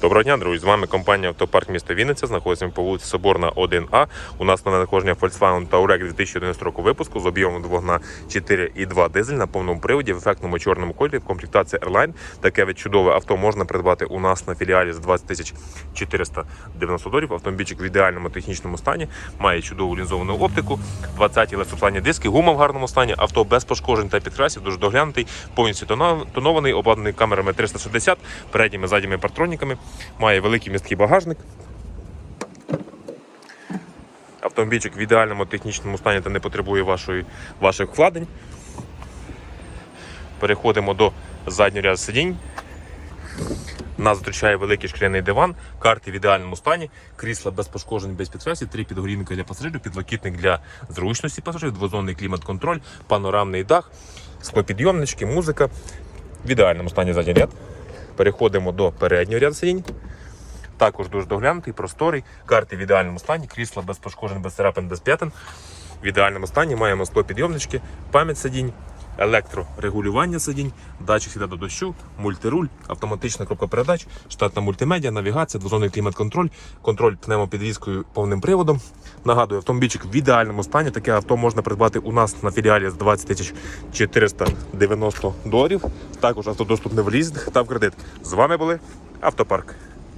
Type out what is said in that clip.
Доброго дня, друзі! З вами компанія Автопарк міста Вінниця. Знаходиться по вулиці Соборна 1А. У нас на надходження Volkswagen Touareg 2011 року випуску з об'ємом двигуна 4,2 дизель на повному приводі в ефектному чорному кольорі в комплектації Airline. Таке від чудове авто можна придбати у нас на філіалі з 20 тисяч 490 доларів. Автомобільчик в ідеальному технічному стані, має чудову лінзовану оптику, 20-ті легкосплавні диски, гума в гарному стані, авто без пошкоджень та підкрасів, дуже доглянутий, повністю тонований, обладнаний камерами 360, передніми задніми партроніками, має великий місткий багажник. Автомобільчик в ідеальному технічному стані та не потребує вашої, ваших вкладень. Переходимо до заднього ряду сидінь. Нас зустрічає великий шкіряний диван, карти в ідеальному стані, крісла без пошкоджень, без підкрасів, три підгорінки для пасажирів, підлокітник для зручності пасажирів, двозонний клімат-контроль, панорамний дах, склопідйомнички, музика. В ідеальному стані задній ряд. Переходимо до переднього ряду сидінь. Також дуже доглянутий, просторий, карти в ідеальному стані, крісла без пошкоджень, без царапин, без п'ятин. В ідеальному стані маємо склопідйомнички, пам'ять сидінь, електрорегулювання сидінь, датчик світа до дощу, мультируль, автоматична кнопка передач, штатна мультимедіа, навігація, двозонний клімат-контроль, контроль пневмопідвіскою повним приводом. Нагадую, автомобільчик в ідеальному стані. Таке авто можна придбати у нас на філіалі з 20 тисяч 490 доларів. Також авто доступне в лізинг та в кредит. З вами були Автопарк.